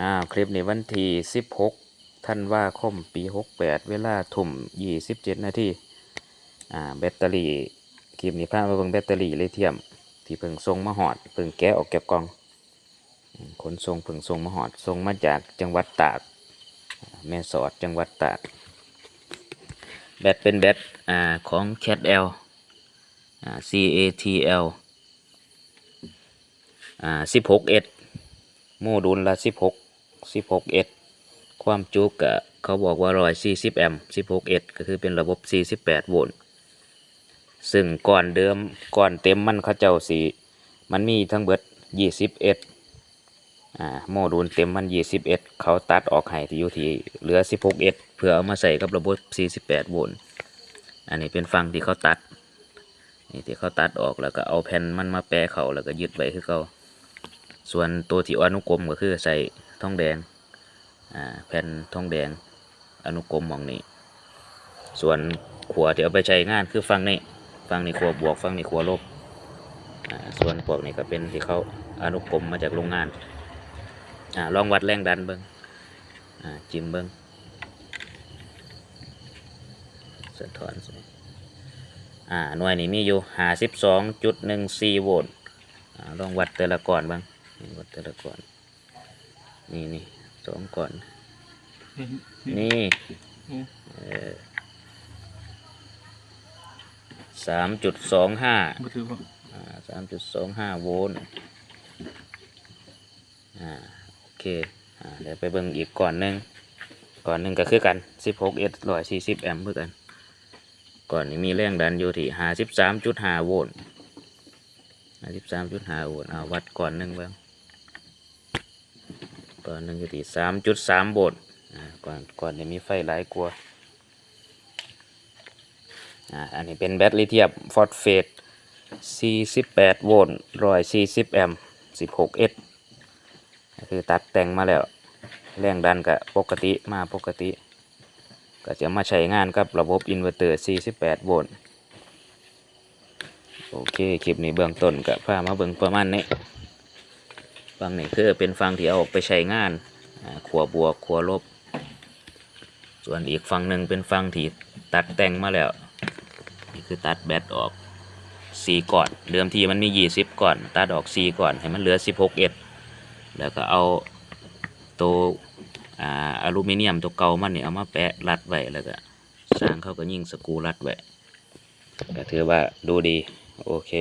อ่าคลิปนี้วันที่16ธันวาคมปี 68 เวลาทุ่ม27 นาทีอ่าแบตเตอรี่คลิปนี้พามาเบิ่งแบตเตอรี่เลิเธียม ที่เพิ่งส่งมาหอดเพิ่งแกะออกจากกล่องขนส่งเพิ่งส่งมาหอดส่งมาจากจังหวัดตากแม่สอดจังหวัดตากแบตเป็นแบตอ่าของ Cat L อ่า CATL อ่า 16S โมดูลละ 16 16S ความจุกะเขาบอกว่า140แอมป์ 16S ก็คือเป็นระบบ 48 โวลต์ซึ่งก่อนเดิมก่อนเต็มมันเขาเจ้าสีมันมีทั้งเบิด21อ่าโมดูลเต็มมัน21เขาตัดออกให้ที่อยู่ที่เหลือ 16S เพื่อเอามาใส่กับระบบ 48 โวลต์อันนี้เป็นฟังที่เขาตัดนี่ที่เขาตัดออกแล้วก็เอาแผ่นมันมาแปะเขาแล้วก็ยึดไว้คือเขาส่วนตัวที่อนุกรมก็คือใส่ ทองแดงแผ่นทองแดงอนุกรมมองนี้ ส่วนขัวที่เอาไปใช้งานคือฟังนี้ฟังนี้ขัวบวกฟังนี้ขัวลบส่วนพวกนี้ก็เป็นที่เขาอนุกรมมาจากโรงงานอลองวัดแรงดันเบิ้งจิ้มเบิ้งสะท้อนอ่าหน่วยนี้มีอยู่ห้าสิบสองจุดหนึ่งสี่โวลต์ลองวัดแต่ละก่อนบ้างวัดแต่ละก่อน นี่นี่สองก่อน นี่อืมเออสามจุดสองห้าบ่ถือว่าอ่าสามจุดสองห้าโวลต์อ่าโอเคอ่าเดี๋ยวไปเบิ่งอีกก่อนหนึ่งก่อนหนึ่งก็คือกันสิบหกเอสร้อยสี่สิบแอมป์เพื่อกัน ก่อนนี้มีแรงดันอยู่ที่ห้าสิบสามจุดห้าโวลต์ห้าสิบสามจุดห้าโวลต์เอาวัดก่อนหนึ่งเบ้าง ก่อนหนึ่งอยู่ที่สามจุดสามโวลต์ก่อนก่อนจะมีไฟหลายกว่าอ่าอันนี้เป็นแบตลิเธียมฟอสเฟต48 โวลต์140 แอมป์16 S ก็คือตัดแต่งมาแล้ว แรงดันก็ปกติมาปกติ ก็จะมาใช้งานกับระบบอินเวอร์เตอร์ 48 โวลต์ โอเค คลิปนี้เบื้องต้นก็พามาเบิ่งประมาณนี้ ฟังนี้คือเป็นฟังที่เอาออกไปใช้งานขัวบวกขัวลบ ส่วนอีกฝั่งหนึ่งเป็นฟังที่ตัดแต่งมาแล้ว นี่คือตัดแบตออกสี่ก่อนเดิมทีมันมียี่สิบก่อน ตัดออกสี่ก่อนให้มันเหลือสิบหกเอ็ดแล้วก็เอาตัวออลูมิเนียมตัวเก่ามันเนี่ยเอามาแปะรัดไว้แล้วก็สร้างเขาก็ยิ่งสกูรัดไว้ก็ถือว่าดูดี โอเค